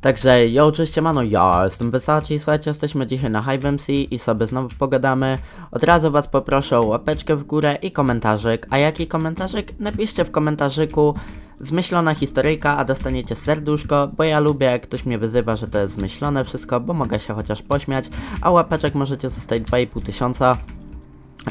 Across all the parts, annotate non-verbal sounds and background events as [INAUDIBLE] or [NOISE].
Także yo, oczywiście mano, ja jestem Wysaci, słuchajcie, jesteśmy dzisiaj na Hive MC i sobie znowu pogadamy. Od razu was poproszę o łapeczkę w górę i komentarzyk, a jaki komentarzyk? Napiszcie w komentarzyku zmyślona historyjka, a dostaniecie serduszko, bo ja lubię jak ktoś mnie wyzywa, że to jest zmyślone wszystko, bo mogę się chociaż pośmiać, a łapeczek możecie zostać 2,5 tysiąca.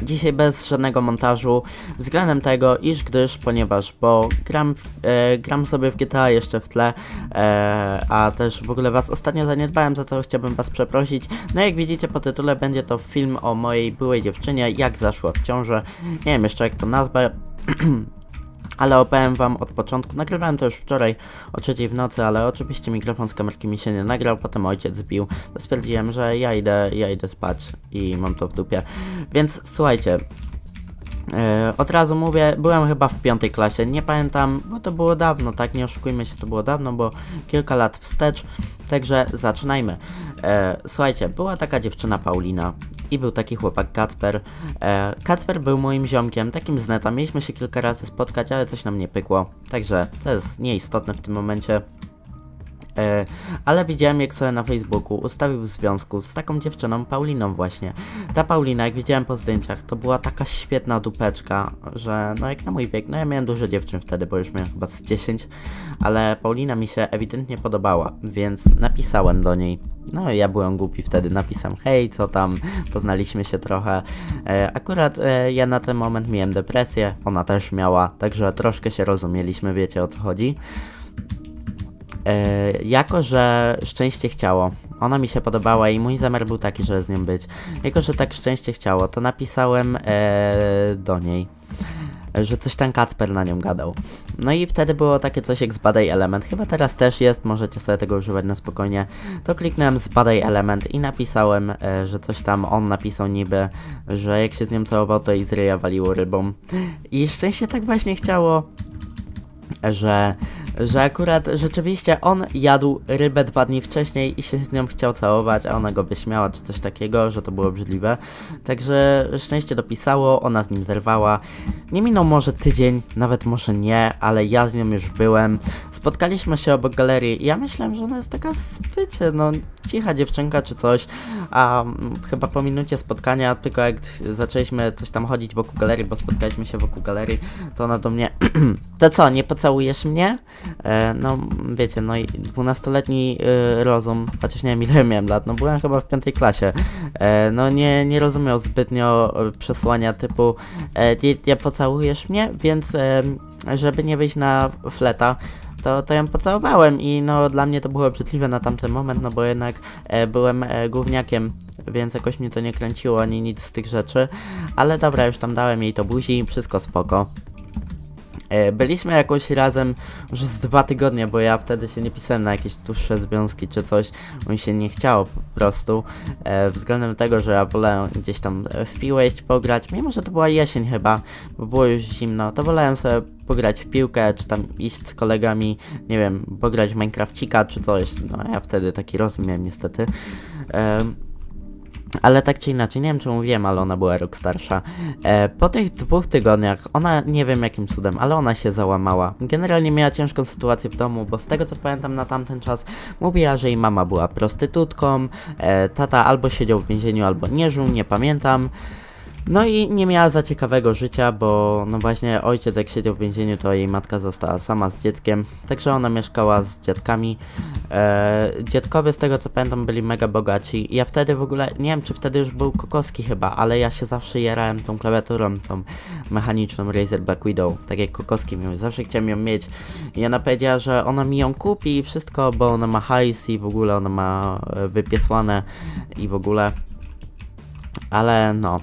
Dzisiaj bez żadnego montażu, względem tego, iż gdyż, ponieważ, bo gram, e, gram sobie w GTA jeszcze w tle, e, a też w ogóle was ostatnio zaniedbałem, za co chciałbym was przeprosić. No jak widzicie po tytule będzie to film o mojej byłej dziewczynie, jak zaszła w ciążę, nie wiem jeszcze jak to nazwę, [CLEARS THROAT] ale opowiem wam od początku. Nagrywałem to już wczoraj o trzeciej w nocy, ale oczywiście mikrofon z kamerki mi się nie nagrał, potem ojciec zbił. Stwierdziłem, że ja idę, ja idę spać i mam to w dupie. Więc słuchajcie, E, od razu mówię, byłem chyba w piątej klasie, nie pamiętam, bo to było dawno, tak, nie oszukujmy się, to było dawno, bo kilka lat wstecz, także zaczynajmy. E, słuchajcie, była taka dziewczyna Paulina i był taki chłopak Kacper. E, Kacper był moim ziomkiem, takim z neta, mieliśmy się kilka razy spotkać, ale coś nam nie pykło, także to jest nieistotne w tym momencie. E, ale widziałem jak sobie na Facebooku ustawił w związku z taką dziewczyną, Pauliną właśnie. Ta Paulina, jak widziałem po zdjęciach, to była taka świetna dupeczka, że no jak na mój wiek, no ja miałem dużo dziewczyn wtedy, bo już miałem chyba z 10, ale Paulina mi się ewidentnie podobała, więc napisałem do niej. No ja byłem głupi wtedy, napisałem hej, co tam, poznaliśmy się trochę. E, akurat e, ja na ten moment miałem depresję, ona też miała, także troszkę się rozumieliśmy, wiecie o co chodzi. E, jako, że szczęście chciało, ona mi się podobała i mój zamiar był taki, żeby z nią być. Jako, że tak szczęście chciało, to napisałem e, do niej, że coś tam Kacper na nią gadał. No i wtedy było takie coś jak zbadaj element. Chyba teraz też jest, możecie sobie tego używać na spokojnie. To kliknąłem zbadaj element i napisałem, e, że coś tam on napisał niby, że jak się z nią całował, to i waliło rybą. I szczęście tak właśnie chciało, że, że akurat rzeczywiście on jadł rybę dwa dni wcześniej i się z nią chciał całować, a ona go wyśmiała czy coś takiego, że to było obrzydliwe. Także szczęście dopisało, ona z nim zerwała. Nie minął może tydzień, nawet może nie, ale ja z nią już byłem. Spotkaliśmy się obok galerii i ja myślałem, że ona jest taka spycie, no cicha dziewczynka czy coś, a mm, chyba po minucie spotkania, tylko jak zaczęliśmy coś tam chodzić wokół galerii, bo spotkaliśmy się wokół galerii, to ona do mnie, [CLEARS THROAT] to co, nie pocałujesz mnie? E, no wiecie, no i dwunastoletni y, rozum, chociaż nie wiem ile miałem lat, no byłem chyba w piątej klasie, e, no nie, nie rozumiał zbytnio e, przesłania typu e, nie, pocałujesz mnie, więc e, żeby nie wyjść na fleta, to, to ją pocałowałem i no dla mnie to było obrzydliwe na tamten moment, no bo jednak e, byłem e, gówniakiem, więc jakoś mnie to nie kręciło ani nic z tych rzeczy, ale dobra, już tam dałem jej to buzi, wszystko spoko. E, Byliśmy jakoś razem już z dwa tygodnie, bo ja wtedy się nie pisałem na jakieś dłuższe związki czy coś, bo mi się nie chciało po prostu, e, względem tego, że ja wolałem gdzieś tam e, w piłę iść pograć, mimo że to była jesień chyba, bo było już zimno, to wolałem sobie pograć w piłkę, czy tam iść z kolegami, nie wiem, pograć w Minecrafcika czy coś, no ja wtedy taki rozum miałem niestety. Em, ale tak czy inaczej, nie wiem czy mówiłem, ale ona była rok starsza. E, po tych dwóch tygodniach, ona nie wiem jakim cudem, ale ona się załamała. Generalnie miała ciężką sytuację w domu, bo z tego co pamiętam na tamten czas, mówiła, że jej mama była prostytutką, e, tata albo siedział w więzieniu, albo nie żył, nie pamiętam. No i nie miała za ciekawego życia, bo no właśnie ojciec jak siedział w więzieniu, to jej matka została sama z dzieckiem, także ona mieszkała z dziadkami. E, dziadkowie z tego co pamiętam byli mega bogaci. Ja wtedy w ogóle, nie wiem czy wtedy już był Kokoski chyba, ale ja się zawsze jarałem tą klawiaturą, tą mechaniczną Razer Black Widow, tak jak Kokoski miał, zawsze chciałem ją mieć. I ona powiedziała, że ona mi ją kupi i wszystko, bo ona ma hajs i w ogóle ona ma e, wypiesłane i w ogóle. Ale no,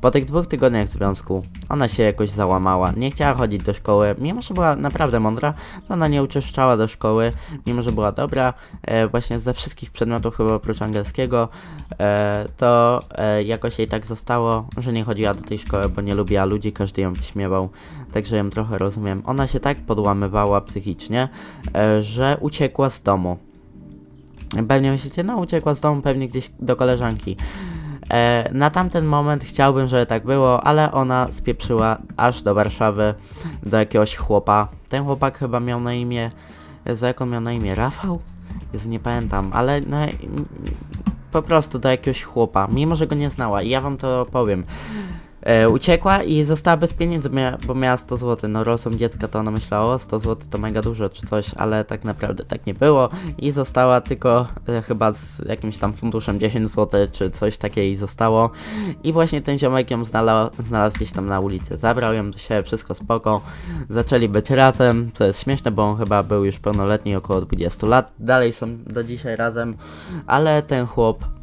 po tych dwóch tygodniach związku ona się jakoś załamała, nie chciała chodzić do szkoły, mimo że była naprawdę mądra, to ona nie uczęszczała do szkoły, mimo że była dobra, e, właśnie ze wszystkich przedmiotów chyba oprócz angielskiego, e, to e, jakoś jej tak zostało, że nie chodziła do tej szkoły, bo nie lubiła ludzi, każdy ją wyśmiewał, także ją trochę rozumiem. Ona się tak podłamywała psychicznie, e, że uciekła z domu. Pewnie myślicie, no uciekła z domu pewnie gdzieś do koleżanki. E, na tamten moment chciałbym, żeby tak było, ale ona spieprzyła aż do Warszawy, do jakiegoś chłopa. Ten chłopak chyba miał na imię, za jak on miał na imię? Rafał? Nie pamiętam, ale no, po prostu do jakiegoś chłopa, mimo że go nie znała i ja wam to powiem. E, uciekła i została bez pieniędzy, bo miała 100 zł. No rosą dziecka, to ona myślała, o 100 zł to mega dużo czy coś, ale tak naprawdę tak nie było i została tylko e, chyba z jakimś tam funduszem 10 zł czy coś takiego zostało. I właśnie ten ziomek ją znala znalazł gdzieś tam na ulicy, zabrał ją do siebie, wszystko spoko. Zaczęli być razem, co jest śmieszne, bo on chyba był już pełnoletni, około 20 lat. Dalej są do dzisiaj razem, ale ten chłop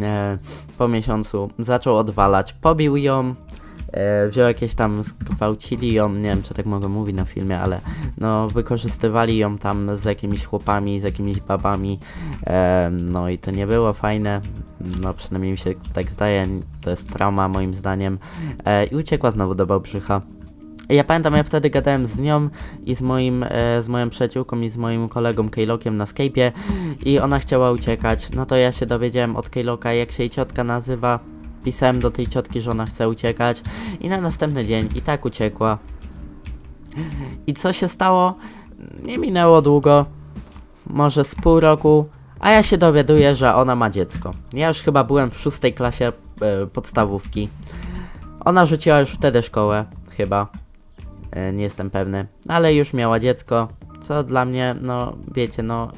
e, po miesiącu zaczął odwalać, pobił ją, e, wziął jakieś tam, zgwałcili ją, nie wiem czy tak mogę mówić na filmie, ale no wykorzystywali ją tam z jakimiś chłopami, z jakimiś babami, e, no i to nie było fajne, no przynajmniej mi się tak zdaje, to jest trauma moim zdaniem e, i uciekła znowu do Wałbrzycha. Ja pamiętam, ja wtedy gadałem z nią i z moim, e, z moją przyjaciółką i z moim kolegą Kejlokiem na Skype'ie i ona chciała uciekać. No to ja się dowiedziałem od Kejloka, jak się jej ciotka nazywa. Pisałem do tej ciotki, że ona chce uciekać i na następny dzień i tak uciekła. I co się stało? Nie minęło długo, może z pół roku, a ja się dowiaduję, że ona ma dziecko. Ja już chyba byłem w szóstej klasie e, podstawówki. Ona rzuciła już wtedy szkołę, chyba. E, nie jestem pewny, ale już miała dziecko, co dla mnie, no wiecie, no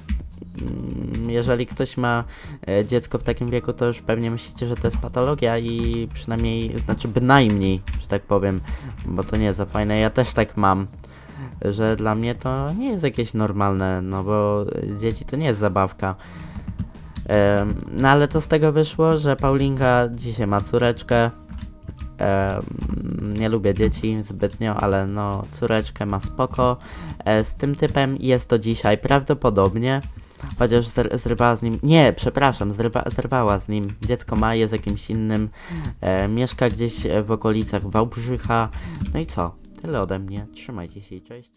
mm, jeżeli ktoś ma e, dziecko w takim wieku, to już pewnie myślicie, że to jest patologia i przynajmniej, znaczy bynajmniej, że tak powiem, bo to nie jest za fajne, ja też tak mam, że dla mnie to nie jest jakieś normalne, no bo dzieci to nie jest zabawka. Em, no ale co z tego wyszło, że Paulinka dzisiaj ma córeczkę, Em, nie lubię dzieci zbytnio, ale no córeczkę ma spoko. E, z tym typem jest to dzisiaj prawdopodobnie. Chociaż zer- zrywała z nim. Nie, przepraszam, zrywa- zerwała z nim. Dziecko ma, jest jakimś innym. E, mieszka gdzieś e, w okolicach Wałbrzycha. No i co? Tyle ode mnie. Trzymajcie się i cześć.